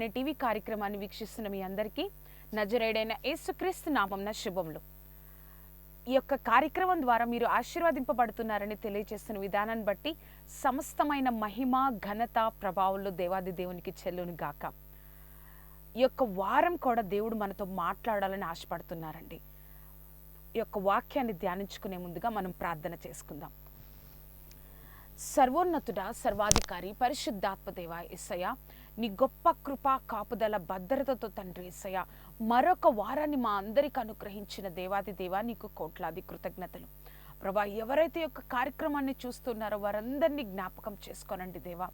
అనే టీవీ కార్యక్రమాన్ని వీక్షిస్తున్న మీ అందరికీ నజరేడైన యేసుక్రీస్తు నామంన శుభములు. ఈ యొక్క కార్యక్రమం ద్వారా మీరు ఆశీర్వదింపబడుతున్నారని తెలియజేస్తున్న విధానాన్ని బట్టి సమస్తమైన మహిమ ఘనత ప్రభావంలో దేవాది దేవునికి చెల్లును గాక. ఈ యొక్క వారం కూడా దేవుడు మనతో మాట్లాడాలని ఆశపడుతున్నారండి. ఈ యొక్క వాక్యాన్ని ధ్యానించుకునే ముందుగా మనం ప్రార్థన చేసుకుందాం. సర్వోన్నతుడ సర్వాధికారి పరిశుద్ధాత్మ దేవ నీ గొప్ప కృప కాపుదల భద్రతతో తండ్రి ఏసయ్య మరొక వారాన్ని మా అందరికి అనుగ్రహించిన దేవాది దేవా నీకు కోట్లాది కృతజ్ఞతలు. ప్రభా ఎవరైతే యొక్క కార్యక్రమాన్ని చూస్తున్నారో వారందరినీ జ్ఞాపకం చేసుకోనండి దేవా.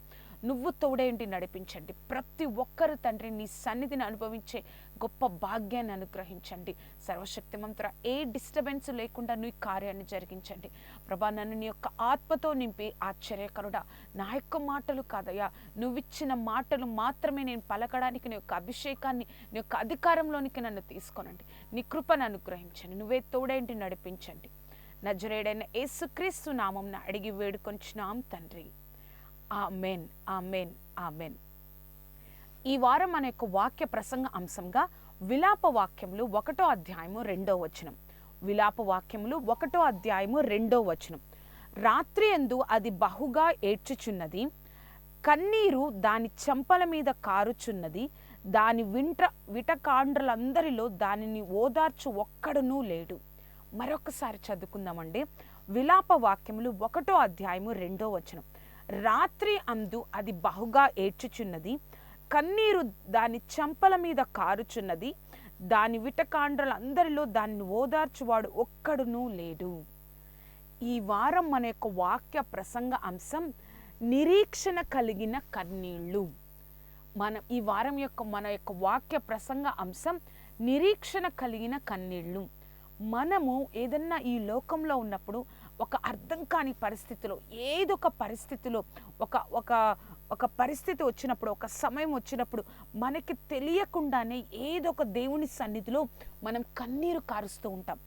నువ్వు తోడేంటి నడిపించండి. ప్రతి ఒక్కరు తండ్రి నీ సన్నిధిని అనుభవించే గొప్ప భాగ్యాన్ని అనుగ్రహించండి. సర్వశక్తిమంతుర ఏ డిస్టర్బెన్స్ లేకుండా నీ కార్యాన్ని జరిగించండి. ప్రభా నన్ను నీ యొక్క ఆత్మతో నింపి ఆశ్చర్యకరుడా. నా యొక్క మాటలు కాదయ్యా నువ్విచ్చిన మాటలు మాత్రమే నేను పలకడానికి నీ యొక్క అభిషేకాన్ని నీ యొక్క అధికారంలోనికి నన్ను తీసుకోనండి. నీ కృపను అనుగ్రహించండి. నువ్వే తోడేంటి నడిపించండి. నజరేడైన యేసుక్రీస్తు నామంను అడిగి వేడుకొంచున్నాం తండ్రి. Amen amen amen. ఈ వారం మన యొక్క వాక్య ప్రసంగ అంశంగా విలాప వాక్యములు ఒకటో అధ్యాయము రెండో వచనం. విలాప వాక్యములు ఒకటో అధ్యాయము రెండో వచనం. రాత్రి ఎందు అది బహుగా ఏడ్చుచున్నది కన్నీరు దాని చెంపల మీద కారుచున్నది దాని వింట విటకాండ్రులందరిలో దానిని ఓదార్చు ఒక్కడునూ లేడు. మరొకసారి చదువుకుందామండి. విలాప వాక్యములు ఒకటో అధ్యాయము రెండో వచనం. రాత్రి అందు అది బహుగా ఏడ్చుచున్నది కన్నీరు దాని చెంపల మీద కారుచున్నది. దాని విటకాండ్రలందరిలో దాన్ని ఓదార్చువాడు ఒక్కడునూ లేడు. ఈ వారం మన యొక్క వాక్య ప్రసంగ అంశం నిరీక్షణ కలిగిన కన్నీళ్ళు. మన ఈ వారం యొక్క మన యొక్క వాక్య ప్రసంగ అంశం నిరీక్షణ కలిగిన కన్నీళ్ళు. మనము ఏదన్నా ఈ లోకంలో ఉన్నప్పుడు ఒక అర్థం కాని పరిస్థితిలో ఏదొక పరిస్థితిలో ఒక ఒక ఒక పరిస్థితి వచ్చినప్పుడు ఒక సమయం వచ్చినప్పుడు మనకి తెలియకుండానే ఏదో ఒక దేవుని సన్నిధిలో మనం కన్నీరు కారుస్తూ ఉంటాం.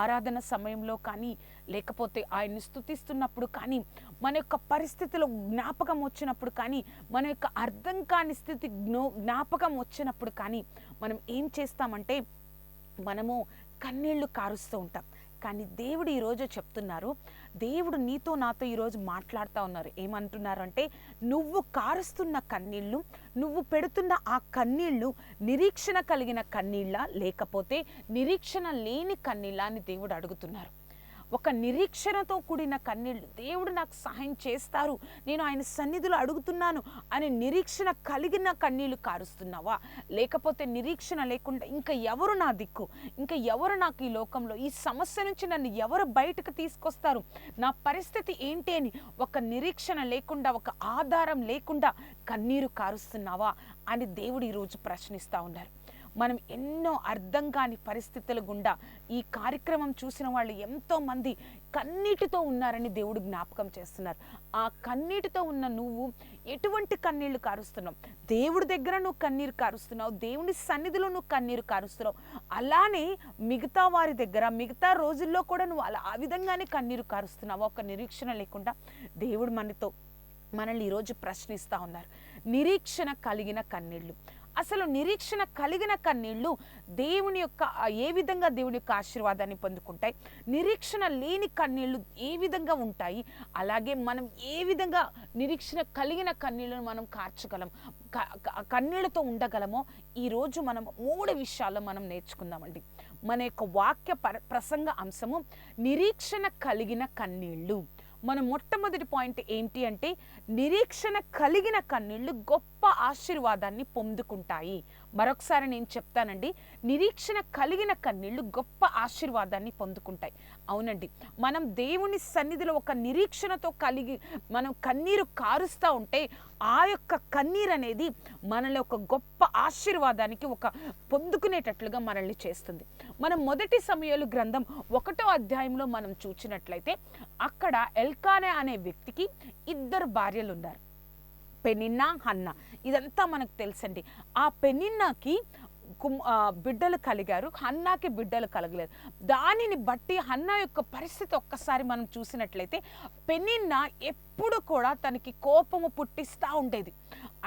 ఆరాధన సమయంలో కానీ లేకపోతే ఆయన్ని స్థుతిస్తున్నప్పుడు కానీ మన యొక్క పరిస్థితిలో జ్ఞాపకం వచ్చినప్పుడు కానీ మన యొక్క అర్థం కాని స్థితి జ్ఞాపకం వచ్చినప్పుడు కానీ మనం ఏం చేస్తామంటే మనము కన్నీళ్ళు కారుస్తూ ఉంటాం. కానీ దేవుడు ఈరోజు చెప్తున్నారు దేవుడు నీతో నాతో ఈరోజు మాట్లాడుతూ ఉన్నారు. ఏమంటున్నారు అంటే నువ్వు కారుస్తున్న కన్నీళ్ళు నువ్వు పెడుతున్న ఆ కన్నీళ్ళు నిరీక్షణ కలిగిన కన్నీళ్ళ? లేకపోతే నిరీక్షణ లేని కన్నీళ్ళ? అని దేవుడు అడుగుతున్నారు. ఒక నిరీక్షణతో కూడిన కన్నీళ్ళు దేవుడు నాకు సహాయం చేస్తారు. నేను ఆయన సన్నిధిలో అడుగుతున్నాను అని నిరీక్షణ కలిగిన కన్నీళ్ళు కారుస్తున్నావా? లేకపోతే నిరీక్షణ లేకుండా ఇంకా ఎవరు నా దిక్కు? ఇంకా ఎవరు నాకు ఈ లోకంలో? ఈ సమస్య నుంచి నన్ను ఎవరు బయటకు తీసుకొస్తారు? నా పరిస్థితి ఏంటి అని ఒక నిరీక్షణ లేకుండా ఒక ఆధారం లేకుండా కన్నీరు కారుస్తున్నావా? అని దేవుడు ఈరోజు ప్రశ్నిస్తూ ఉన్నారు. మనం ఎన్నో అర్థం కాని పరిస్థితుల గుండా ఈ కార్యక్రమం చూసిన వాళ్ళు ఎంతో మంది కన్నీటితో ఉన్నారని దేవుడు జ్ఞాపకం చేస్తున్నారు. ఆ కన్నీటితో ఉన్న నువ్వు ఎటువంటి కన్నీళ్ళు కారుస్తున్నావు? దేవుడి దగ్గర నువ్వు కన్నీరు కారుస్తున్నావు? దేవుని సన్నిధిలో నువ్వు కన్నీరు కారుస్తున్నావు? అలానే మిగతా వారి దగ్గర మిగతా రోజుల్లో కూడా నువ్వు అలా ఆ విధంగానే కన్నీరు కారుస్తున్నావు? ఒక నిరీక్షణ లేకుండా దేవుడు మనతో మనల్ని ఈరోజు ప్రశ్నిస్తూ ఉన్నారు. నిరీక్షణ కలిగిన కన్నీళ్ళు అసలు నిరీక్షణ కలిగిన కన్నీళ్ళు దేవుని యొక్క ఏ విధంగా దేవుని యొక్క ఆశీర్వాదాన్ని పొందుకుంటాయి? నిరీక్షణ లేని కన్నీళ్ళు ఏ విధంగా ఉంటాయి? అలాగే మనం ఏ విధంగా నిరీక్షణ కలిగిన కన్నీళ్ళను మనం కార్చగలం కన్నీళ్ళతో ఉండగలమో ఈరోజు మనం మూడు విషయాల్లో మనం నేర్చుకుందామండి. మన యొక్క వాక్య పర- ప్రసంగ అంశము నిరీక్షణ కలిగిన కన్నీళ్ళు. మన మొట్టమొదటి పాయింట్ ఏంటి అంటే నిరీక్షణ కలిగిన కన్నీళ్ళు గొప్ప ఆశీర్వాదాన్ని పొందుకుంటాయి. మరొకసారి నేను చెప్తానండి నిరీక్షణ కలిగిన కన్నీళ్ళు గొప్ప ఆశీర్వాదాన్ని పొందుకుంటాయి. అవునండి మనం దేవుని సన్నిధిలో ఒక నిరీక్షణతో కలిగి మనం కన్నీరు కారుస్తూ ఉంటే ఆ యొక్క కన్నీరు అనేది మనలో ఒక గొప్ప ఆశీర్వాదానికి ఒక పొందుకునేటట్లుగా మనల్ని చేస్తుంది. మనం మొదటి సమయాలు గ్రంథం ఒకటో అధ్యాయంలో మనం చూచినట్లయితే అక్కడ ఎల్కానే అనే వ్యక్తికి ఇద్దరు భార్యలు ఉన్నారు పెనిన్నా హన్న. ఇదంతా మనకు తెలుసండి. ఆ పెనిన్నాకి కుమ్- బిడ్డలు కలిగారు. హన్నాకి బిడ్డలు కలగలేదు. దానిని బట్టి హన్నా యొక్క పరిస్థితి ఒక్కసారి మనం చూసినట్లయితే పెనిన్న ఎప్పుడు కూడా తనకి కోపము పుట్టిస్తూ ఉండేది.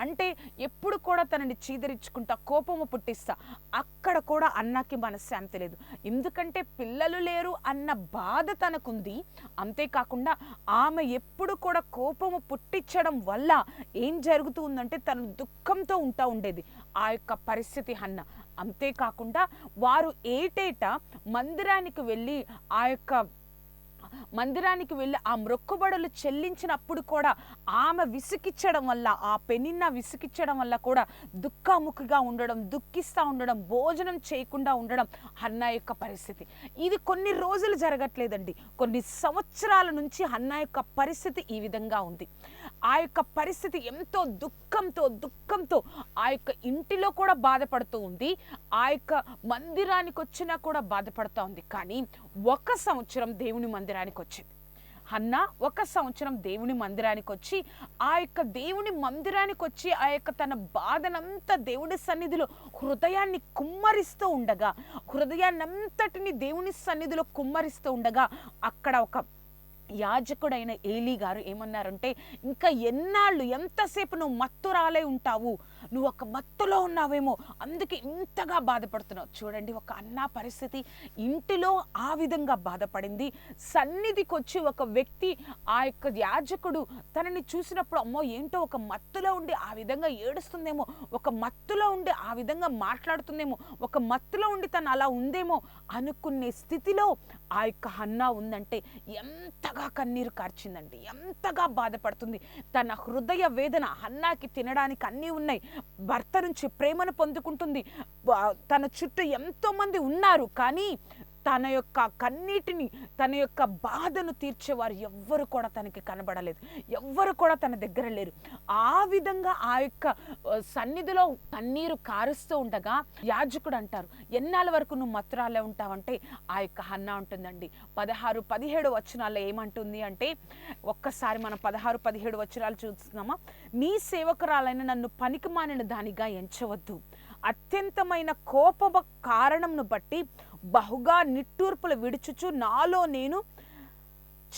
అంటే ఎప్పుడు కూడా తనని చీదరించుకుంటా కోపము పుట్టిస్తా. అక్కడ కూడా అన్నకి మనశ్శాంతి లేదు. ఎందుకంటే పిల్లలు లేరు అన్న బాధ తనకుంది. అంతేకాకుండా ఆమె ఎప్పుడు కూడా కోపము పుట్టించడం వల్ల ఏం జరుగుతుందంటే తను దుఃఖంతో ఉంటా ఉండేది. ఆ యొక్క పరిస్థితి అన్న. అంతేకాకుండా వారు ఏటేటా మందిరానికి వెళ్ళి ఆ యొక్క మందిరానికి వెళ్ళి ఆ మొక్కుబడులు చెల్లించినప్పుడు కూడా ఆమె విసికిచ్చడం వల్ల ఆ పెనిన్న విసికిచ్చడం వల్ల కూడా దుఃఖముఖిగా ఉండడం దుఃఖిస్తూ ఉండడం భోజనం చేయకుండా ఉండడం హన్నా యొక్క పరిస్థితి. ఇది కొన్ని రోజులు జరగట్లేదండి. కొన్ని సంవత్సరాల నుంచి హన్నా యొక్క పరిస్థితి ఈ విధంగా ఉంది. ఆ యొక్క పరిస్థితి ఎంతో దుఃఖంతో దుఃఖంతో ఆ యొక్క ఇంటిలో కూడా బాధపడుతూ ఉంది. ఆ యొక్క మందిరానికి వచ్చినా కూడా బాధపడుతూ ఉంది. కానీ ఒక సంవత్సరం దేవుని మందిరానికి వచ్చింది హన్న ఒక సంవత్సరం దేవుని మందిరానికి వచ్చి ఆ యొక్క దేవుని మందిరానికి వచ్చి ఆ యొక్క తన బాధనంతా దేవుని సన్నిధిలో హృదయాన్ని కుమ్మరిస్తూ ఉండగా హృదయాన్నంతటిని దేవుని సన్నిధిలో కుమ్మరిస్తూ ఉండగా అక్కడ ఒక యాజకుడైన ఏలీ గారు ఏమన్నారంటే ఇంకా ఎన్నాళ్ళు ఎంతసేపు నువ్వు మత్తురాలే ఉంటావు? నువ్వు ఒక మత్తులో ఉన్నావేమో అందుకే ఇంతగా బాధపడుతున్నావు. చూడండి ఒక అన్న పరిస్థితి ఇంటిలో ఆ విధంగా బాధపడింది. సన్నిధికి వచ్చి ఒక వ్యక్తి ఆ యొక్క యాజకుడు తనని చూసినప్పుడు అమ్మో ఏంటో ఒక మత్తులో ఉండి ఆ విధంగా ఏడుస్తుందేమో ఒక మత్తులో ఉండి ఆ విధంగా మాట్లాడుతుందేమో ఒక మత్తులో ఉండి తను అలా ఉందేమో అనుకునే స్థితిలో ఆ యొక్క అన్న ఉందంటే ఎంతగా కన్నీరు కార్చిందండి. ఎంతగా బాధపడుతుంది. తన హృదయ వేదన హన్నాకి తినడానికి అన్నీ ఉన్నాయి. భర్త నుంచి ప్రేమను పొందుకుంటుంది. తన చుట్టూ ఎంతోమంది ఉన్నారు. కానీ తన యొక్క కన్నీటిని తన యొక్క బాధను తీర్చేవారు ఎవ్వరు కూడా తనకి కనబడలేదు. ఎవ్వరు కూడా తన దగ్గర లేరు. ఆ విధంగా ఆ యొక్క సన్నిధిలో కన్నీరు కారుస్తూ ఉండగా యాజకుడు అంటారు ఎన్నాళ్ళ వరకు నువ్వు మత్తురాలే ఉంటావంటే? ఆ యొక్క హన్న ఉంటుందండి పదహారు పదిహేడు వచనాల్లో ఏమంటుంది అంటే ఒక్కసారి మనం పదహారు పదిహేడు వచనాలు చూస్తున్నామా? నీ సేవకురాలైన నన్ను పనికి మానిన దానిగా ఎంచవద్దు. అత్యంతమైన కోప కారణంను బట్టి బహుగా నిట్టూర్పులు విడుచుచు నాలో నేను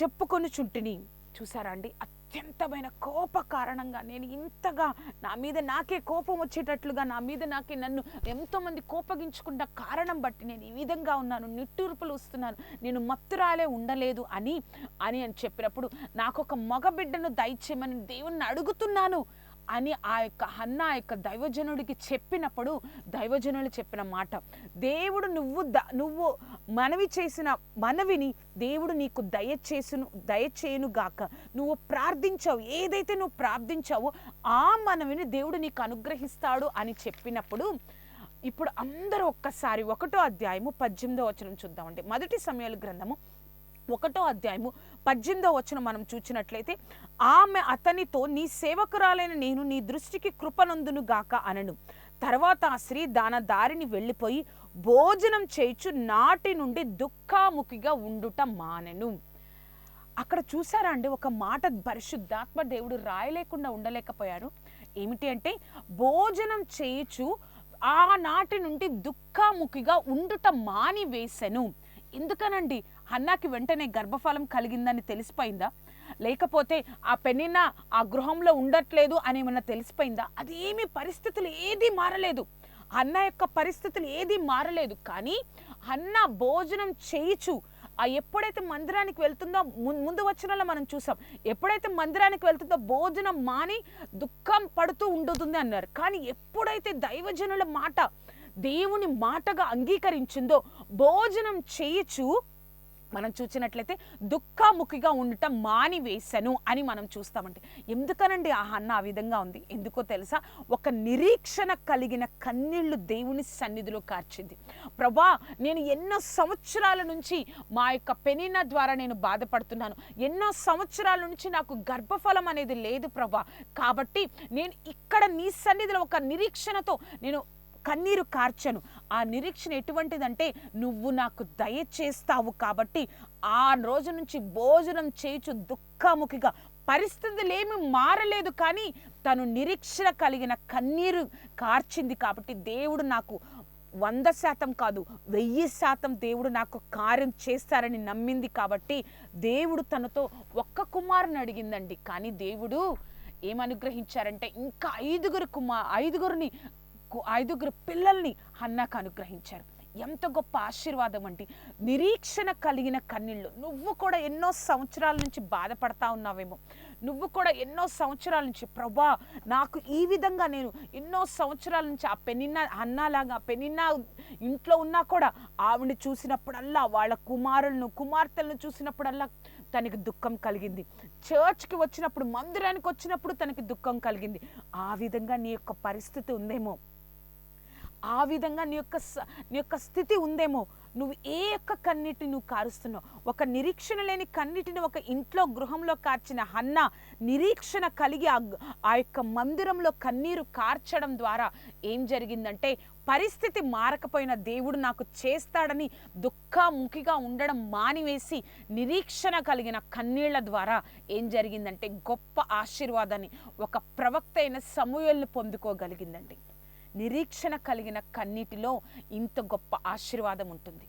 చెప్పుకొని చుంటిని చూసారా అండి? అత్యంతమైన కోప కారణంగా నేను ఇంతగా నా మీద నాకే కోపం వచ్చేటట్లుగా నా మీద నాకే నన్ను ఎంతోమంది కోపగించుకున్న కారణం బట్టి నేను ఈ విధంగా ఉన్నాను. నిట్టూర్పులు వస్తున్నాను. నేను మత్తురాలే ఉండలేదు అని అని అని చెప్పినప్పుడు నాకు ఒక మగబిడ్డను దయచేయమని దేవుణ్ణి అడుగుతున్నాను. అని ఆ యొక్క హన్న ఆ యొక్క దైవజనుడికి చెప్పినప్పుడు దైవజనులు చెప్పిన మాట దేవుడు నువ్వు ద నువ్వు మనవి చేసిన మనవిని దేవుడు నీకు దయచేసును దయచేయును గాక. నువ్వు ప్రార్థించావు ఏదైతే నువ్వు ప్రార్థించావో ఆ మనవిని దేవుడు నీకు అనుగ్రహిస్తాడు అని చెప్పినప్పుడు ఇప్పుడు అందరూ ఒక్కసారి ఒకటో అధ్యాయము పద్దెనిమిదో వచనం చూద్దామండి. మొదటి సమయాల గ్రంథము ఒకటో అధ్యాయము పద్దెనిమిదో వచ్చిన మనం చూచినట్లయితే ఆమె అతనితో నీ సేవకురాలైన నేను నీ దృష్టికి కృపనందును గాక అనను. తర్వాత ఆ స్త్రీ దాన దారిని వెళ్ళిపోయి భోజనం చేయుచు నాటి నుండి దుఃఖాముఖిగా ఉండుట మానెను. అక్కడ చూసారా అండి ఒక మాట పరిశుద్ధాత్మ దేవుడు రాయలేకుండా ఉండలేకపోయారు. ఏమిటి అంటే భోజనం చేయుచు ఆనాటి నుండి దుఃఖాముఖిగా ఉండుట మాని వేసెను ఎందుకనండి హన్నాకి వెంటనే గర్భఫలం కలిగిందని తెలిసిపోయిందా? లేకపోతే ఆ పెన్నిన ఆ గృహంలో ఉండట్లేదు అని ఏమన్నా తెలిసిపోయిందా? అది పరిస్థితులు ఏది మారలేదు. అన్న యొక్క పరిస్థితులు ఏది మారలేదు. కానీ అన్న భోజనం చేయిచు. ఆ ఎప్పుడైతే మందిరానికి వెళ్తుందో ముందు వచ్చినలో మనం చూసాం. ఎప్పుడైతే మందిరానికి వెళ్తుందో భోజనం మాని దుఃఖం పడుతూ ఉండుతుంది అన్నారు. కానీ ఎప్పుడైతే దైవజనుల మాట దేవుని మాటగా అంగీకరించిందో భోజనం చేయుచు మనం చూసినట్లయితే దుఃఖముఖిగా ఉండటం మానివేశను అని మనం చూస్తామండి. ఎందుకనండి ఆ అన్న ఆ విధంగా ఉంది? ఎందుకో తెలుసా? ఒక నిరీక్షణ కలిగిన కన్నీళ్ళు దేవుని సన్నిధిలో కార్చింది. ప్రభా నేను ఎన్నో సంవత్సరాల నుంచి మా యొక్క పెనిన ద్వారా నేను బాధపడుతున్నాను. ఎన్నో సంవత్సరాల నుంచి నాకు గర్భఫలం అనేది లేదు ప్రభా. కాబట్టి నేను ఇక్కడ నీ సన్నిధిలో ఒక నిరీక్షణతో నేను కన్నీరు కార్చను. ఆ నిరీక్షణ ఎటువంటిదంటే నువ్వు నాకు దయచేస్తావు కాబట్టి ఆ రోజు నుంచి భోజనం చేయుచు దుఃఖముఖిగా. పరిస్థితులు ఏమి మారలేదు కానీ తను నిరీక్షణ కలిగిన కన్నీరు కార్చింది కాబట్టి దేవుడు నాకు వంద శాతం కాదు వెయ్యి శాతం దేవుడు నాకు కార్యం చేస్తారని నమ్మింది కాబట్టి దేవుడు తనతో ఒక్క కుమారుని అడిగిందండి. కానీ దేవుడు ఏమనుగ్రహించారంటే ఇంకా ఐదుగురు కుమార్ ఐదుగురిని కు- ఐదుగురు పిల్లల్ని అన్నాకు అనుగ్రహించారు. ఎంత గొప్ప ఆశీర్వాదం అంటే నిరీక్షణ కలిగిన కన్నీళ్ళు నువ్వు కూడా ఎన్నో సంవత్సరాల నుంచి బాధపడతా ఉన్నావేమో. నువ్వు కూడా ఎన్నో సంవత్సరాల నుంచి ప్రభా నాకు ఈ విధంగా నేను ఎన్నో సంవత్సరాల నుంచి ఆ పెనిన్న అన్నలాగా పెనిన్న ఇంట్లో ఉన్నా కూడా ఆవిడని చూసినప్పుడల్లా వాళ్ళ కుమారులను కుమార్తెలను చూసినప్పుడల్లా తనకి దుఃఖం కలిగింది. చర్చ్కి వచ్చినప్పుడు మందిరానికి వచ్చినప్పుడు తనకి దుఃఖం కలిగింది. ఆ విధంగా నీ యొక్క పరిస్థితి ఉందేమో. ఆ విధంగా నీ యొక్క నీ యొక్క స్థితి ఉందేమో. నువ్వు ఏ యొక్క కన్నీటిని నువ్వు కారుస్తున్నావు? ఒక నిరీక్షణ లేని కన్నీటిని ఒక ఇంట్లో గృహంలో కార్చిన హన్న నిరీక్షణ కలిగి ఆ ఆ యొక్క మందిరంలో కన్నీరు కార్చడం ద్వారా ఏం జరిగిందంటే పరిస్థితి మారకపోయిన దేవుడు నాకు చేస్తాడని దుఃఖముఖిగా ఉండడం మానివేసి నిరీక్షణ కలిగిన కన్నీళ్ళ ద్వారా ఏం జరిగిందంటే గొప్ప ఆశీర్వాదాన్ని ఒక ప్రవక్త అయిన సమూహల్ని పొందుకోగలిగిందండి. నిరీక్షణ కలిగిన కన్నీటిలో ఇంత గొప్ప ఆశీర్వాదం ఉంటుంది.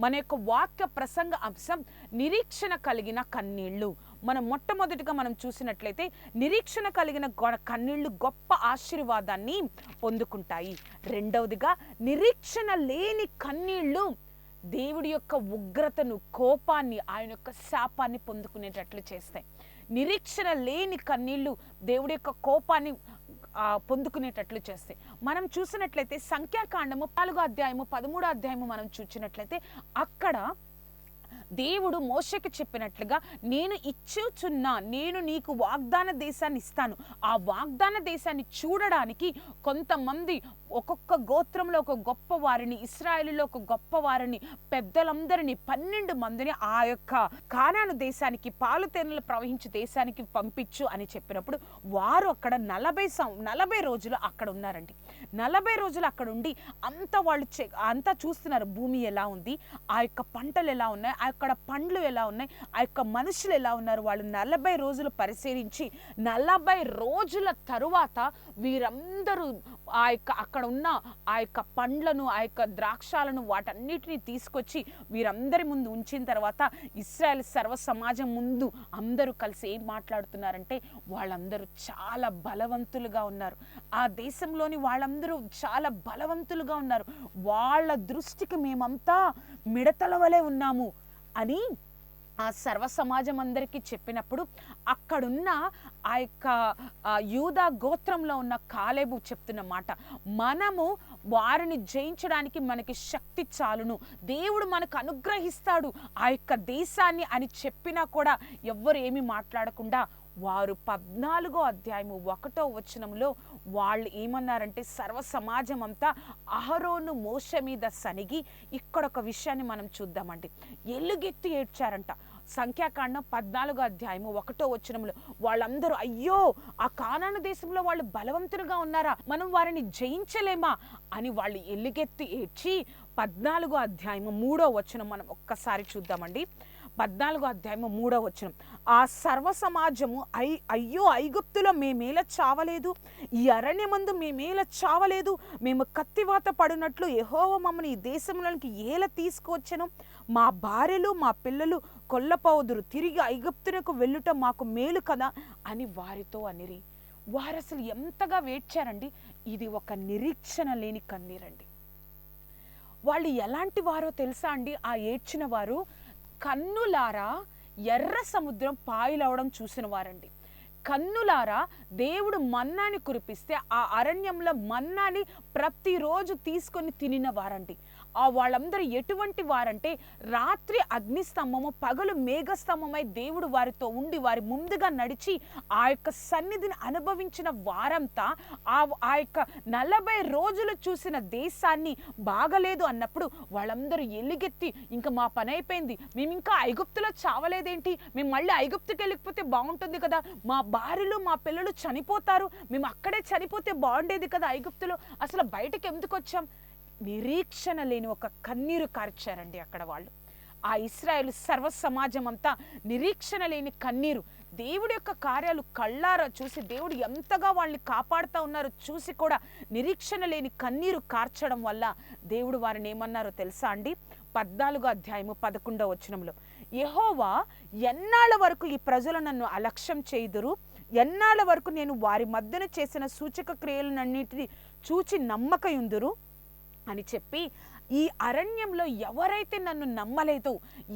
మన యొక్క వాక్య ప్రసంగ అంశం నిరీక్షణ కలిగిన కన్నీళ్ళు. మనం మొట్టమొదటిగా మనం చూసినట్లయితే నిరీక్షణ కలిగిన గొ- కన్నీళ్ళు గొప్ప ఆశీర్వాదాన్ని పొందుకుంటాయి. రెండవదిగా నిరీక్షణ లేని కన్నీళ్ళు దేవుడి యొక్క ఉగ్రతను కోపాన్ని ఆయన యొక్క శాపాన్ని పొందుకునేటట్లు చేస్తాయి. నిరీక్షణ లేని కన్నీళ్ళు దేవుడి యొక్క కోపాన్ని పొందుకునేటట్లు చేస్తాయి. మనం చూసినట్లయితే సంఖ్యాకాండము నాలుగో అధ్యాయము పదమూడో అధ్యాయము మనం చూసినట్లయితే అక్కడ దేవుడు మోషకి చెప్పినట్లుగా నేను ఇచ్చుచున్నా నేను నీకు వాగ్దాన దేశాన్ని ఇస్తాను. ఆ వాగ్దాన దేశాన్ని చూడడానికి కొంతమంది ఒక్కొక్క గోత్రంలో ఒక గొప్ప వారిని ఇస్రాయేలులో ఒక గొప్ప వారిని పెద్దలందరినీ పన్నెండు మందిని ఆ యొక్క కానాను దేశానికి పాలు తేనెలు ప్రవహించే దేశానికి పంపించు అని చెప్పినప్పుడు వారు అక్కడ నలభై సం నలభై రోజులు అక్కడ ఉన్నారండి. నలభై రోజులు అక్కడ ఉండి అంత వాళ్ళు చె- అంతా చూస్తున్నారు భూమి ఎలా ఉంది ఆ యొక్క పంటలు ఎలా ఉన్నాయి ఆ అక్కడ పండ్లు ఎలా ఉన్నాయి ఆ యొక్క మనుషులు ఎలా ఉన్నారు వాళ్ళు నలభై రోజులు పరిశీలించి నలభై రోజుల తరువాత వీరందరూ ఆ యొక్క అక్కడ ఉన్న ఆ యొక్క పండ్లను ఆ యొక్క ద్రాక్షాలను వాటన్నిటిని తీసుకొచ్చి వీరందరి ముందు ఉంచిన తర్వాత ఇస్రాయల్ సర్వ సమాజం ముందు అందరూ కలిసి ఏం మాట్లాడుతున్నారంటే వాళ్ళందరూ చాలా బలవంతులుగా ఉన్నారు. ఆ దేశంలోని వాళ్ళందరూ చాలా బలవంతులుగా ఉన్నారు. వాళ్ళ దృష్టికి మేమంతా మిడతల వలె ఉన్నాము. అని ఆ సర్వ సమాజం అందరికీ చెప్పినప్పుడు అక్కడున్న ఆ యొక్క యూదా గోత్రంలో ఉన్న కాలేబు చెప్తున్న మాట మనము వారిని జయించడానికి మనకి శక్తి చాలును. దేవుడు మనకు అనుగ్రహిస్తాడు ఆ యొక్క దేశాన్ని అని చెప్పినా కూడా ఎవ్వరు ఏమీ మాట్లాడకుండా వారు పద్నాలుగో అధ్యాయము ఒకటో వచనంలో వాళ్ళు ఏమన్నారంటే సర్వ సమాజం అంతా అహరోను మోస మీద సనిగి ఇక్కడ ఒక విషయాన్ని మనం చూద్దామండి. ఎల్లుగెత్తి ఏడ్చారంట. సంఖ్యాకాండం పద్నాలుగో అధ్యాయము ఒకటో వచనంలో వాళ్ళందరూ అయ్యో ఆ కానాను దేశంలో వాళ్ళు బలవంతులుగా ఉన్నారా? మనం వారిని జయించలేమా? అని వాళ్ళు ఎల్లుగెత్తి ఏడ్చి పద్నాలుగో అధ్యాయము మూడో వచనం మనం ఒక్కసారి చూద్దామండి. పద్నాలుగో అధ్యాయము మూడో వచనం. ఆ సర్వ సమాజము ఐ అయ్యో ఐగుప్తులో మేమేల చావలేదు. ఈ అరణ్యమందు మేమేల చావలేదు. మేము కత్తివాత పడినట్లు యెహోవ మమ్మల్ని ఈ దేశంలోనికి ఏల తీసుకువచ్చను? మా భార్యలు మా పిల్లలు కొల్లపోదురు తిరిగి ఐగుప్తునకు వెళ్ళుట మాకు మేలు కదా అని వారితో అనిరి. వారు అసలు ఎంతగా వేడ్చారండి ఇది ఒక నిరీక్షణ లేని కన్నీరండి. వాళ్ళు ఎలాంటి వారో తెలుసా అండి? ఆ ఏడ్చిన వారు కన్నులారా ఎర్ర సముద్రం పాయలవడం చూసిన వారండి. కన్నులారా దేవుడు మన్నాని కురిపిస్తే ఆ అరణ్యంలో మన్నాని ప్రతిరోజు తీసుకొని తినిన వారండి. ఆ వాళ్ళందరూ ఎటువంటి వారంటే రాత్రి అగ్నిస్తంభము పగలు మేఘస్తంభమై దేవుడు వారితో ఉండి వారి ముందుగా నడిచి ఆ యొక్క సన్నిధిని అనుభవించిన వారంతా ఆ ఆ యొక్క నలభై రోజులు చూసిన దేశాన్ని బాగలేదు అన్నప్పుడు వాళ్ళందరూ ఎలుగెత్తి ఇంకా మా పని అయిపోయింది. మేము ఇంకా ఐగుప్తులో చావలేదేంటి? మేము మళ్ళీ ఐగుప్తుకి వెళ్ళిపోతే బాగుంటుంది కదా. మా భార్యలు మా పిల్లలు చనిపోతారు. మేము అక్కడే చనిపోతే బాగుండేది కదా ఐగుప్తులో. అసలు బయటకు ఎందుకు వచ్చాం? నిరీక్షణ లేని ఒక కన్నీరు కార్చారండి అక్కడ వాళ్ళు. ఆ ఇస్రాయేల్ సర్వ సమాజం అంతా నిరీక్షణ లేని కన్నీరు. దేవుడి యొక్క కార్యాలు కళ్ళారా చూసి దేవుడు ఎంతగా వాళ్ళని కాపాడుతూ ఉన్నారో చూసి కూడా నిరీక్షణ లేని కన్నీరు కార్చడం వల్ల దేవుడు వారిని ఏమన్నారో తెలుసా అండి? పద్నాలుగో అధ్యాయము పదకొండవ వచనంలో. యహోవా ఎన్నాళ్ళ వరకు ఈ ప్రజలు నన్ను అలక్ష్యం చేయుదురు? ఎన్నాళ్ళ వరకు నేను వారి మధ్యన చేసిన సూచక క్రియలన్నిటిని చూచి నమ్మకయుందురు? అని చెప్పి ఈ అరణ్యంలో ఎవరైతే నన్ను నమ్మలేదో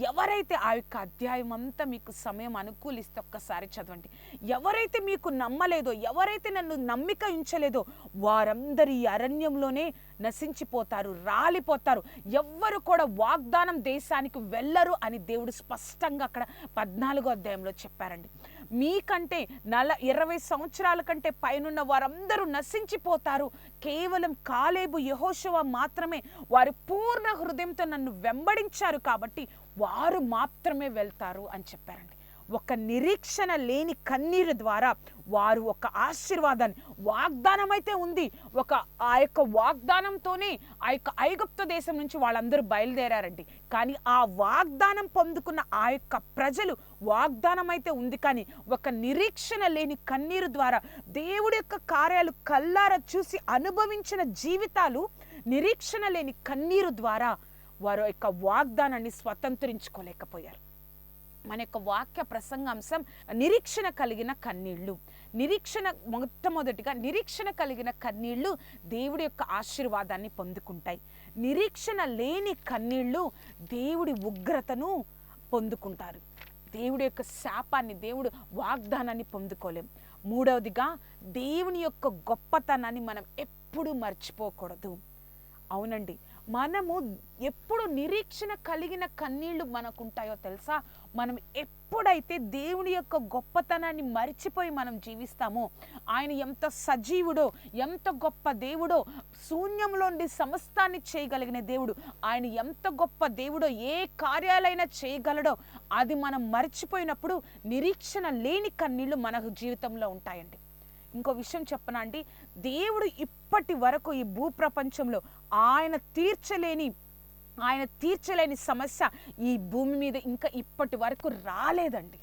ఎవరైతే ఆ యొక్క అధ్యాయం అంతా మీకు సమయం అనుకూలిస్తే ఒక్కసారి చదవండి. ఎవరైతే మీకు నమ్మలేదో ఎవరైతే నన్ను నమ్మిక ఉంచలేదో వారందరి ఈ అరణ్యంలోనే నశించిపోతారు రాలిపోతారు. ఎవ్వరు కూడా వాగ్దానం దేశానికి వెళ్ళరు అని దేవుడు స్పష్టంగా అక్కడ పద్నాలుగో అధ్యాయంలో చెప్పారండి. మీకంటే నల ఇరవై సంవత్సరాల కంటే పైనున్న వారందరూ నశించిపోతారు. కేవలం కాలేబు యహోశవ మాత్రమే వారి పూర్ణ హృదయంతో నన్ను వెంబడించారు కాబట్టి వారు మాత్రమే వెళ్తారు అని చెప్పారండి. ఒక నిరీక్షణ లేని కన్నీరు ద్వారా వారు ఒక ఆశీర్వాదాన్ని వాగ్దానం అయితే ఉంది. ఒక ఆ యొక్క వాగ్దానంతోనే ఆ యొక్క ఐగుప్త దేశం నుంచి వాళ్ళందరూ బయలుదేరారండి. కానీ ఆ వాగ్దానం పొందుకున్న ఆ యొక్క ప్రజలు వాగ్దానం అయితే ఉంది. కానీ ఒక నిరీక్షణ లేని కన్నీరు ద్వారా దేవుడి యొక్క కార్యాలు కల్లార చూసి అనుభవించిన జీవితాలు నిరీక్షణ లేని కన్నీరు ద్వారా వారు యొక్క వాగ్దానాన్ని స్వతంత్రించుకోలేకపోయారు. మన యొక్క వాక్య ప్రసంగాంశం నిరీక్షణ కలిగిన కన్నీళ్ళు. నిరీక్షణ మొట్టమొదటిగా నిరీక్షణ కలిగిన కన్నీళ్ళు దేవుడి యొక్క ఆశీర్వాదాన్ని పొందుకుంటాయి. నిరీక్షణ లేని కన్నీళ్ళు దేవుడి ఉగ్రతను పొందుకుంటారు. దేవుడి యొక్క శాపాన్ని దేవుడు వాగ్దానాన్ని పొందుకోలేం. మూడవదిగా దేవుని యొక్క గొప్పతనాన్ని మనం ఎప్పుడూ మర్చిపోకూడదు. అవునండి. మనము ఎప్పుడు నిరీక్షణ కలిగిన కన్నీళ్ళు మనకుంటాయో తెలుసా? మనం ఎప్పుడైతే దేవుని యొక్క గొప్పతనాన్ని మరిచిపోయి మనం జీవిస్తామో ఆయన ఎంత సజీవుడో ఎంత గొప్ప దేవుడో శూన్యంలోండి సమస్తాన్ని చేయగలిగిన దేవుడు ఆయన ఎంత గొప్ప దేవుడో ఏ కార్యాలైనా చేయగలడో అది మనం మర్చిపోయినప్పుడు నిరీక్షణ లేని కన్నీళ్ళు మన జీవితంలో ఉంటాయండి. ఇంకో విషయం చెప్పనా అండి? దేవుడు ఇప్పటి వరకు ఈ భూప్రపంచంలో ఆయన తీర్చలేని ఆయన తీర్చలేని సమస్య ఈ భూమి మీద ఇంకా ఇప్పటి వరకు రాలేదండి.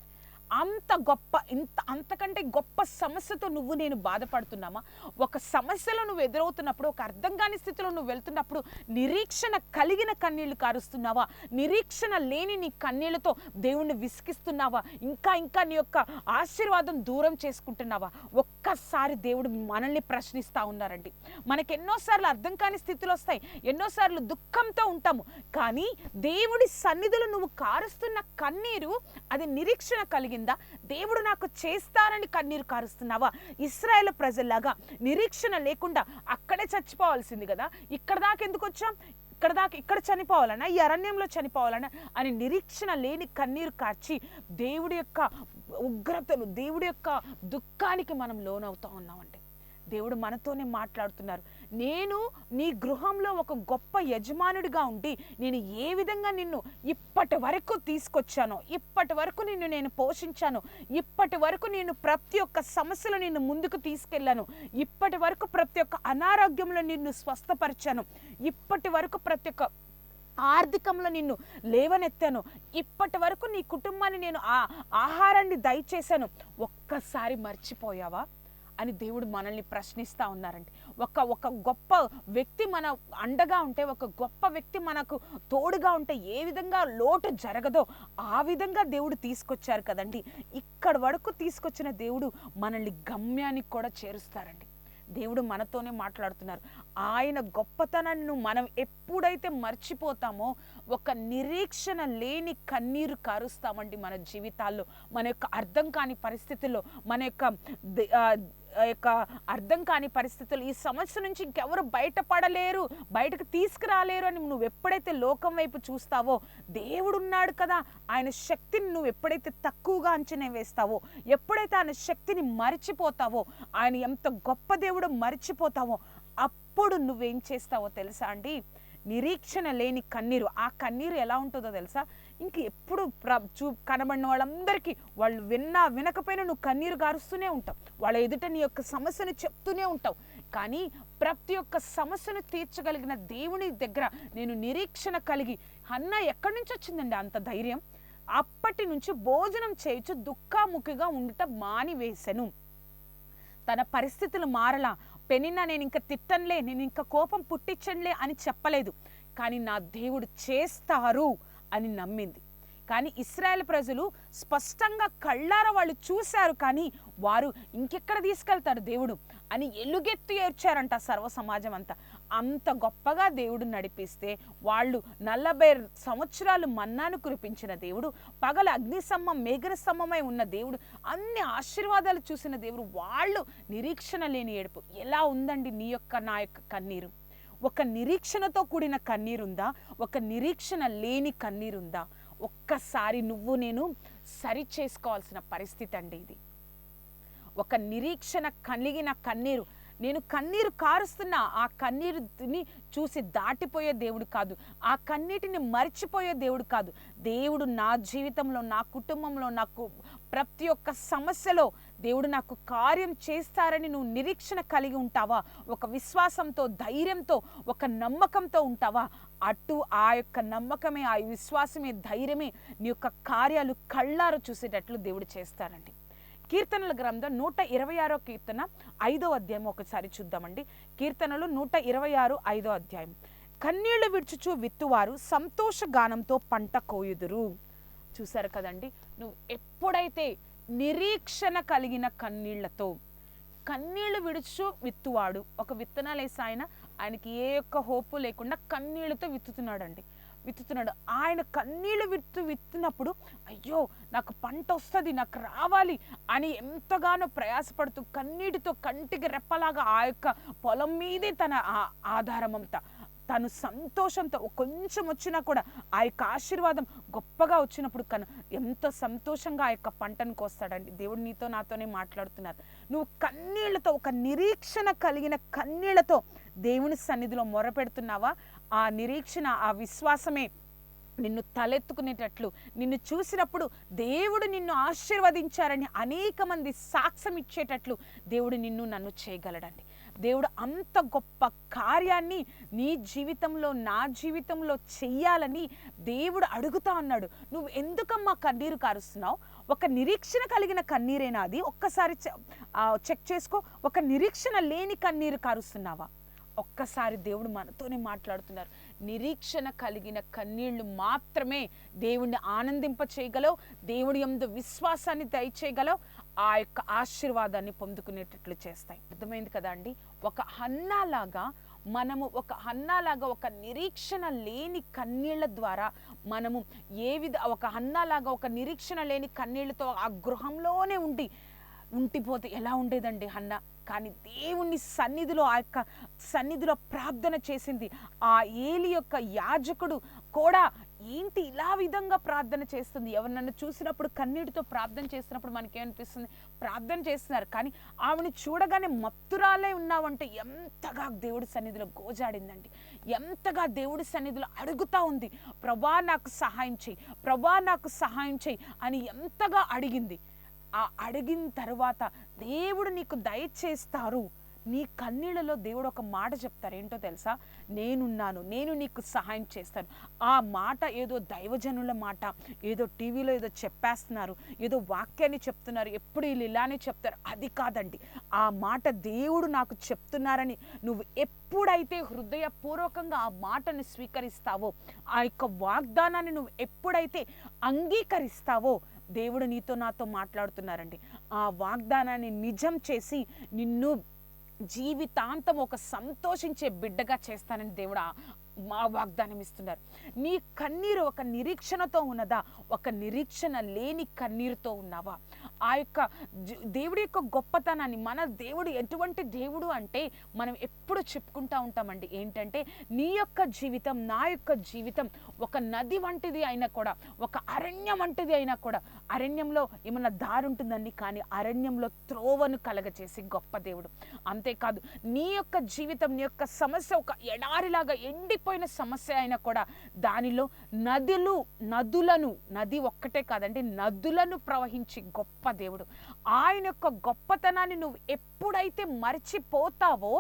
అంత గొప్ప ఇంత అంతకంటే గొప్ప సమస్యతో నువ్వు నేను బాధపడుతున్నామా? ఒక సమస్యలో నువ్వు ఎదురవుతున్నప్పుడు ఒక అర్థం కాని స్థితిలో నువ్వు వెళ్తున్నప్పుడు నిరీక్షణ కలిగిన కన్నీళ్ళు కారుస్తున్నావా? నిరీక్షణ లేని నీ కన్నీళ్ళతో దేవుణ్ణి విసికిస్తున్నావా ఇంకా ఇంకా నీ యొక్క ఆశీర్వాదం దూరం చేసుకుంటున్నావా? ఒక్కసారి దేవుడు మనల్ని ప్రశ్నిస్తూ ఉన్నారండి. మనకి ఎన్నోసార్లు అర్థం కాని స్థితిలో వస్తాయి. ఎన్నోసార్లు దుఃఖంతో ఉంటాము. కానీ దేవుడి సన్నిధిలో నువ్వు కారుస్తున్న కన్నీరు అది నిరీక్షణ కలిగిందా? దేవుడు నాకు చేస్తానని కన్నీరు కారుస్తున్నావా? ఇస్రాయేల్ ప్రజల్లాగా నిరీక్షణ లేకుండా అక్కడే చచ్చిపోవాల్సింది కదా. ఇక్కడ దాకా ఎందుకు వచ్చాం? ఇక్కడ దాకా ఇక్కడ చనిపోవాలన్నా ఈ అరణ్యంలో చనిపోవాలన్నా అని నిరీక్షణ లేని కన్నీరు కార్చి దేవుడి యొక్క ఉగ్రతను దేవుడి యొక్క దుఃఖానికి మనం లోనవుతా ఉన్నామండి దేవుడు మనతోనే మాట్లాడుతున్నారు. నేను నీ గృహంలో ఒక గొప్ప యజమానుడిగా ఉండి నేను ఏ విధంగా నిన్ను ఇప్పటి వరకు తీసుకొచ్చానో ఇప్పటి వరకు నిన్ను నేను పోషించాను ఇప్పటి వరకు నేను ప్రతి ఒక్క సమస్యలో నిన్ను ముందుకు తీసుకెళ్ళాను ఇప్పటి వరకు ప్రతి ఒక్క అనారోగ్యంలో నిన్ను స్వస్థపరిచాను ఇప్పటి వరకు ప్రతి ఒక్క ఆర్థికంలో నిన్ను లేవనెత్తాను. ఇప్పటి వరకు నీ కుటుంబాన్ని నేను ఆ ఆహారాన్ని దయచేశాను. ఒక్కసారి మర్చిపోయావా? అని దేవుడు మనల్ని ప్రశ్నిస్తూ ఉన్నారండి. ఒక ఒక గొప్ప వ్యక్తి మన అండగా ఉంటే ఒక గొప్ప వ్యక్తి మనకు తోడుగా ఉంటే ఏ విధంగా లోటు జరగదో ఆ విధంగా దేవుడు తీసుకొచ్చారు కదండి. ఇక్కడ వరకు తీసుకొచ్చిన దేవుడు మనల్ని గమ్యానికి కూడా చేరుస్తారండి. దేవుడు మనతోనే మాట్లాడుతున్నారు. ఆయన గొప్పతనాన్ని మనం ఎప్పుడైతే మర్చిపోతామో ఒక నిరీక్షణ లేని కన్నీరు కారుస్తామండి మన జీవితాల్లో. మన యొక్క అర్థం కాని పరిస్థితుల్లో మన యొక్క యొక్క అర్థం కాని పరిస్థితులు. ఈ సమస్య నుంచి ఇంకెవరు బయటపడలేరు బయటకు తీసుకురాలేరు అని నువ్వు ఎప్పుడైతే లోకం వైపు చూస్తావో దేవుడు ఉన్నాడు కదా ఆయన శక్తిని నువ్వు ఎప్పుడైతే తక్కువగా అంచనా వేస్తావో ఎప్పుడైతే ఆయన శక్తిని మరిచిపోతావో ఆయన ఎంత గొప్ప దేవుడు మరిచిపోతావో అప్పుడు నువ్వేం చేస్తావో తెలుసా అండి? నిరీక్షణ లేని కన్నీరు. ఆ కన్నీరు ఎలా ఉంటుందో తెలుసా? ఇంక ఎప్పుడు ప్ర చూ కనబడిన వాళ్ళందరికీ వాళ్ళు విన్నా వినకపోయినా నువ్వు కన్నీరు గారుస్తూనే ఉంటావు. వాళ్ళ ఎదుట నీ యొక్క సమస్యను చెప్తూనే ఉంటావు. కానీ ప్రతి ఒక్క సమస్యను తీర్చగలిగిన దేవుని దగ్గర నేను నిరీక్షణ కలిగి అన్న ఎక్కడి నుంచి వచ్చిందండి అంత ధైర్యం? అప్పటి నుంచి భోజనం చేయొచ్చు దుఃఖాముఖిగా ఉండుట మానివేశను. తన పరిస్థితులు మారలా. పెనినా నేను ఇంకా తిట్టంలే నేను ఇంకా కోపం పుట్టించంలే అని చెప్పలేదు. కానీ నా దేవుడు చేస్తారు. అని నమ్మింది. కానీ ఇస్రాయేల్ ప్రజలు స్పష్టంగా కళ్ళార వాళ్ళు చూశారు కానీ వారు ఇంకెక్కడ తీసుకెళ్తారు దేవుడు అని ఎలుగెత్తి ఏడ్చారంట సర్వ సమాజం అంతా. అంత గొప్పగా దేవుడు నడిపిస్తే వాళ్ళు నలభై సంవత్సరాలు మన్నాను కురిపించిన దేవుడు పగల అగ్నిస్తంభం మేఘస్తంభమై ఉన్న దేవుడు అన్ని ఆశీర్వాదాలు చూసిన దేవుడు వాళ్ళు నిరీక్షణ లేని ఏడుపు. ఎలా ఉందండి నీ యొక్క నా యొక్క కన్నీరు? ఒక నిరీక్షణతో కూడిన కన్నీరుందా? ఒక నిరీక్షణ లేని కన్నీరుందా? ఒక్కసారి నువ్వు నేను సరి చేసుకోవాల్సిన పరిస్థితి అండి ఇది. ఒక నిరీక్షణ కలిగిన కన్నీరు. నేను కన్నీరు కారుస్తున్నా ఆ కన్నీరుని చూసి దాటిపోయే దేవుడు కాదు. ఆ కన్నీటిని మర్చిపోయే దేవుడు కాదు. దేవుడు నా జీవితంలో నా కుటుంబంలో నాకు ప్రతి ఒక్క సమస్యలో దేవుడు నాకు కార్యం చేస్తారని నువ్వు నిరీక్షణ కలిగి ఉంటావా? ఒక విశ్వాసంతో ధైర్యంతో ఒక నమ్మకంతో ఉంటావా? అటు ఆ యొక్క నమ్మకమే ఆ విశ్వాసమే ధైర్యమే నీ యొక్క కార్యాలు కళ్ళారు చూసేటట్లు దేవుడు చేస్తారండి. కీర్తనల గ్రంథం నూట ఇరవై ఆరో కీర్తన ఐదో అధ్యాయం ఒకసారి చూద్దామండి. కీర్తనలు నూట ఇరవై ఆరు ఐదో అధ్యాయం. కన్నీళ్ళు విడుచుచు విత్తువారు సంతోష గానంతో పంట కోయుదురు. చూసారు కదండి. నువ్వు ఎప్పుడైతే నిరీక్షణ కలిగిన కన్నీళ్ళతో కన్నీళ్ళు విడుచు విత్తువాడు ఒక విత్తనాలు వేసి ఆయన ఆయనకి ఏ యొక్క హోపు లేకుండా కన్నీళ్ళతో విత్తుతున్నాడండి. విత్తుతున్నాడు. ఆయన కన్నీళ్ళు విత్తు విత్తున్నప్పుడు అయ్యో నాకు పంట వస్తుంది నాకు రావాలి అని ఎంతగానో ప్రయాసపడుతూ కన్నీటితో కంటికి రెప్పలాగా ఆ యొక్క పొలం మీదే తన ఆ- తను సంతోషంతో కొంచెం వచ్చినా కూడా ఆ యొక్క ఆశీర్వాదం గొప్పగా వచ్చినప్పుడు కను ఎంతో సంతోషంగా ఆ యొక్క పంటను కోస్తాడండి. దేవుడు నీతో నాతోనే మాట్లాడుతున్నారు. నువ్వు కన్నీళ్ళతో ఒక నిరీక్షణ కలిగిన కన్నీళ్ళతో దేవుని సన్నిధిలో మొరపెడుతున్నావా? ఆ నిరీక్షణ ఆ విశ్వాసమే నిన్ను తలెత్తుకునేటట్లు నిన్ను చూసినప్పుడు దేవుడు నిన్ను ఆశీర్వదించారని అనేక మంది సాక్ష్యం ఇచ్చేటట్లు దేవుడు నిన్ను నన్ను చేయగలడండి. దేవుడు అంత గొప్ప కార్యాన్ని నీ జీవితంలో నా జీవితంలో చెయ్యాలని దేవుడు అడుగుతా అన్నాడు నువ్వు ఎందుకమ్మా కన్నీరు కారుస్తున్నావు? ఒక నిరీక్షణ కలిగిన కన్నీరేనా అది? ఒక్కసారి చె- చెక్ చేసుకో. ఒక నిరీక్షణ లేని కన్నీరు కారుస్తున్నావా? ఒక్కసారి దేవుడు మనతోనే మాట్లాడుతున్నారు. నిరీక్షణ కలిగిన కన్నీళ్ళు మాత్రమే దేవుణ్ణి ఆనందింప చేయగలవు దేవుడి ఎందు విశ్వాసాన్ని దయచేయగలవు ఆ యొక్క ఆశీర్వాదాన్ని పొందుకునేటట్లు చేస్తాయి. అర్థమైంది కదా అండి? ఒక హన్నాలాగా మనము ఒక హన్నాలాగా ఒక నిరీక్షణ లేని కన్నీళ్ళ ద్వారా మనము ఏ విధ ఒక హన్నాలాగా ఒక నిరీక్షణ లేని కన్నీళ్ళతో ఆ గృహంలోనే ఉండి ఉంటిపోతే ఎలా ఉండేదండి అన్న కానీ దేవుని సన్నిధిలో ఆ యొక్క సన్నిధిలో ప్రార్థన చేసింది. ఆ ఏలి యొక్క యాజకుడు కూడా ఏంటి ఇలా విధంగా ప్రార్థన చేస్తుంది? ఎవరు నన్ను చూసినప్పుడు కన్నీటితో ప్రార్థన చేసినప్పుడు మనకేమనిపిస్తుంది? ప్రార్థన చేస్తున్నారు. కానీ ఆమెను చూడగానే మత్తురాలే ఉన్నావంటే ఎంతగా దేవుడి సన్నిధిలో గోజాడిందండి. ఎంతగా దేవుడి సన్నిధిలో అడుగుతా ఉంది. ప్రభా నాకు సహాయం చేయి. ప్రభా నాకు సహాయం చేయి అని ఎంతగా అడిగింది. ఆ అడిగిన తర్వాత దేవుడు నీకు దయచేస్తారు నీ కన్నీళ్ళలో దేవుడు ఒక మాట చెప్తారు. ఏంటో తెలుసా? నేనున్నాను నేను నీకు సహాయం చేస్తాను. ఆ మాట ఏదో దైవజనుల మాట ఏదో టీవీలో ఏదో చెప్పేస్తున్నారు ఏదో వాక్యాన్ని చెప్తున్నారు ఎప్పుడు వీళ్ళు ఇలానే చెప్తారు. అది కాదండి. ఆ మాట దేవుడు నాకు చెప్తున్నారని నువ్వు ఎప్పుడైతే హృదయపూర్వకంగా ఆ మాటను స్వీకరిస్తావో ఆ యొక్క వాగ్దానాన్ని నువ్వు ఎప్పుడైతే అంగీకరిస్తావో దేవుడు నీతో నాతో మాట్లాడుతున్నారండి. ఆ వాగ్దానాన్ని నిజం చేసి నిన్ను జీవితాంతం ఒక సంతోషించే బిడ్డగా చేస్తానని దేవుడు మా వాగ్దానం ఇస్తున్నారు. నీ కన్నీరు ఒక నిరీక్షణతో ఉన్నదా? ఒక నిరీక్షణ లేని కన్నీరుతో ఉన్నావా? ఆ యొక్క దేవుడి యొక్క గొప్పతనాన్ని మన దేవుడు ఎటువంటి దేవుడు అంటే మనం ఎప్పుడు చెప్పుకుంటా ఉంటామండి. ఏంటంటే నీ యొక్క జీవితం నా యొక్క జీవితం ఒక నది వంటిది అయినా కూడా ఒక అరణ్యం వంటిది అయినా కూడా అరణ్యంలో ఏమన్నా దారి ఉంటుందండి కానీ అరణ్యంలో త్రోవను కలగచేసి గొప్ప దేవుడు. అంతేకాదు నీ యొక్క జీవితం నీ యొక్క సమస్య ఒక ఎడారిలాగా ఎండిపోయిన సమస్య అయినా కూడా దానిలో నదులు నదులను నది ఒక్కటే కాదండి నదులను ప్రవహించి గొప్ప దేవుడు. ఆయన యొక్క గొప్పతనాన్ని నువ్వు ఎప్పుడైతే మర్చిపోతావో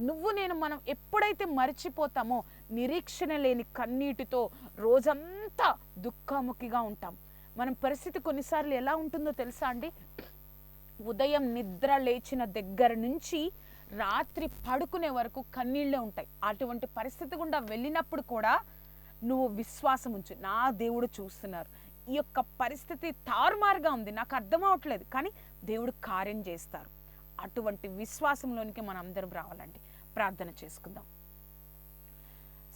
నువ్వు నేను మనం ఎప్పుడైతే మర్చిపోతామో నిరీక్షణ లేని కన్నీటితో రోజంతా దుఃఖముఖిగా ఉంటాం. మనం పరిస్థితి కొన్నిసార్లు ఎలా ఉంటుందో తెలుసా అండి? ఉదయం నిద్ర లేచిన దగ్గర నుంచి రాత్రి పడుకునే వరకు కన్నీళ్ళే ఉంటాయి. అటువంటి పరిస్థితి గుండా వెళ్ళినప్పుడు కూడా నువ్వు విశ్వాసం ఉంచు నా దేవుడు చూస్తున్నారు. ఈ యొక్క పరిస్థితి తారుమారుగా ఉంది. నాకు అర్థం అవట్లేదు. కానీ దేవుడు కార్యం చేస్తారు. అటువంటి విశ్వాసంలోనికి మనం అందరం రావాలండి. ప్రార్థన చేసుకుందాం.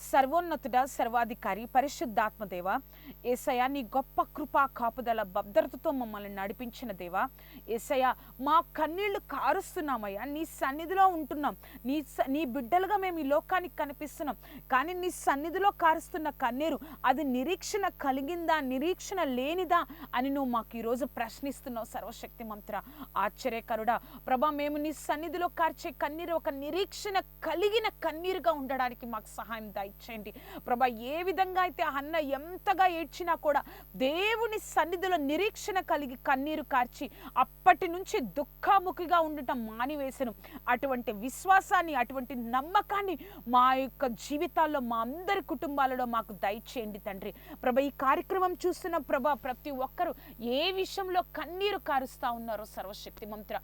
సర్వోన్నతుడ సర్వాధికారి పరిశుద్ధాత్మ దేవ ఏసయ నీ గొప్ప కృపా కాపుదల భద్రతతో మమ్మల్ని నడిపించిన దేవా ఏసయ మా కన్నీళ్ళు కారుస్తున్నామయ్యా. నీ సన్నిధిలో ఉంటున్నాం. నీ స- నీ బిడ్డలుగా మేము ఈ లోకానికి కనిపిస్తున్నాం. కానీ నీ సన్నిధిలో కారుస్తున్న కన్నీరు అది నిరీక్షణ కలిగిందా నిరీక్షణ లేనిదా అని నువ్వు మాకు ఈరోజు ప్రశ్నిస్తున్నావు సర్వశక్తి మంత్ర ఆశ్చర్యకరుడా. ప్రభా మేము నీ సన్నిధిలో కార్చే కన్నీరు ఒక నిరీక్షణ కలిగిన కన్నీరుగా ఉండడానికి మాకు సహాయం ఇచ్చేయండి. ప్రభా ఏ విధంగా అయితే అన్న ఎంతగా ఏడ్చినా కూడా దేవుని సన్నిధిలో నిరీక్షణ కలిగి కన్నీరు కార్చి అప్పటి నుంచి దుఃఖముఖిగా ఉండటం మానివేశను. అటువంటి విశ్వాసాన్ని అటువంటి నమ్మకాన్ని మా యొక్క జీవితాల్లో మా అందరి కుటుంబాలలో మాకు దయచేయండి తండ్రి. ప్రభ ఈ కార్యక్రమం చూస్తున్న ప్రభ ప్రతి ఒక్కరూ ఏ విషయంలో కన్నీరు కారుస్తా ఉన్నారో సర్వశక్తి మంత్ర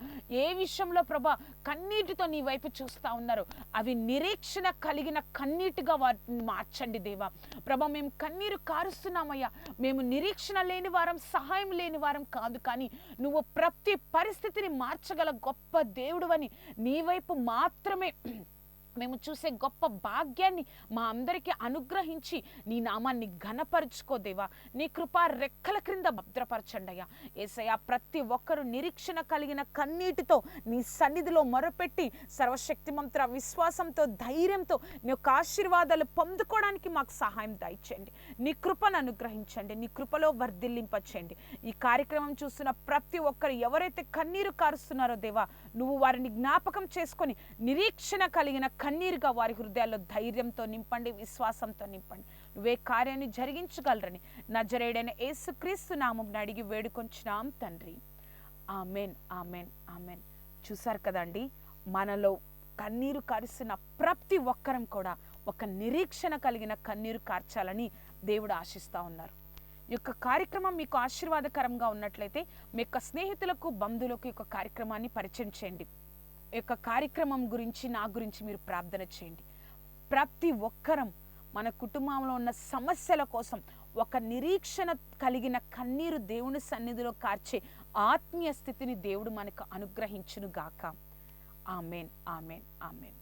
ఏ విషయంలో ప్రభ కన్నీటితో నీ వైపు చూస్తా ఉన్నారు అవి నిరీక్షణ కలిగిన కన్నీటిగా వారు మార్చండి దేవా. ప్రభ మేము కన్నీరు కారుస్తున్నామయ్యా. మేము నిరీక్షణ లేని వారం సహాయం లేని వారం కాదు కానీ నువ్వు ప్రతి పరిస్థితిని మార్చగల గొప్ప దేవుడువని నీ వైపు మాత్రమే మేము చూసే గొప్ప భాగ్యాన్ని మా అందరికీ అనుగ్రహించి నీ నామాన్ని ఘనపరుచుకో దేవా. నీ కృప రెక్కల క్రింద భద్రపరచండి అయ్యా. ఏసయ్యా ప్రతి ఒక్కరూ నిరీక్షణ కలిగిన కన్నీటితో నీ సన్నిధిలో మొరపెట్టి సర్వశక్తిమంత్ర విశ్వాసంతో ధైర్యంతో నీ యొక్క ఆశీర్వాదాలు పొందుకోవడానికి మాకు సహాయం దయచేయండి. నీ కృపను అనుగ్రహించండి. నీ కృపలో వర్ధిల్లింపచేయండి. ఈ కార్యక్రమం చూస్తున్న ప్రతి ఒక్కరు ఎవరైతే కన్నీరు కారుస్తున్నారో దేవా నువ్వు వారిని జ్ఞాపకం చేసుకొని నిరీక్షణ కలిగిన కన్నీరుగా వారి హృదయాల్లో ధైర్యంతో నింపండి విశ్వాసంతో నింపండి. నువ్వే కార్యాన్ని జరిగించగలరని నజరేడైన యేసుక్రీస్తు నామం అడిగి వేడుకొంచున్నాం తండ్రి. Amen amen amen. చూసారు కదండి మనలో కన్నీరు కారుస్తున్న ప్రతి ఒక్కరం కూడా ఒక నిరీక్షణ కలిగిన కన్నీరు కార్చాలని దేవుడు ఆశిస్తూ ఉన్నారు. ఈ యొక్క కార్యక్రమం మీకు ఆశీర్వాదకరంగా ఉన్నట్లయితే మీ యొక్క స్నేహితులకు బంధువులకు ఈ యొక్క కార్యక్రమాన్ని పరిచయం చేయండి. యొక్క కార్యక్రమం గురించి నా గురించి మీరు ప్రార్థన చేయండి. ప్రతి ఒక్కరం మన కుటుంబంలో ఉన్న సమస్యల కోసం ఒక నిరీక్షణ కలిగిన కన్నీరు దేవుని సన్నిధిలో కార్చే ఆత్మీయ స్థితిని దేవుడు మనకు అనుగ్రహించును గాక ఆమెన్ ఆమెన్ ఆమెన్.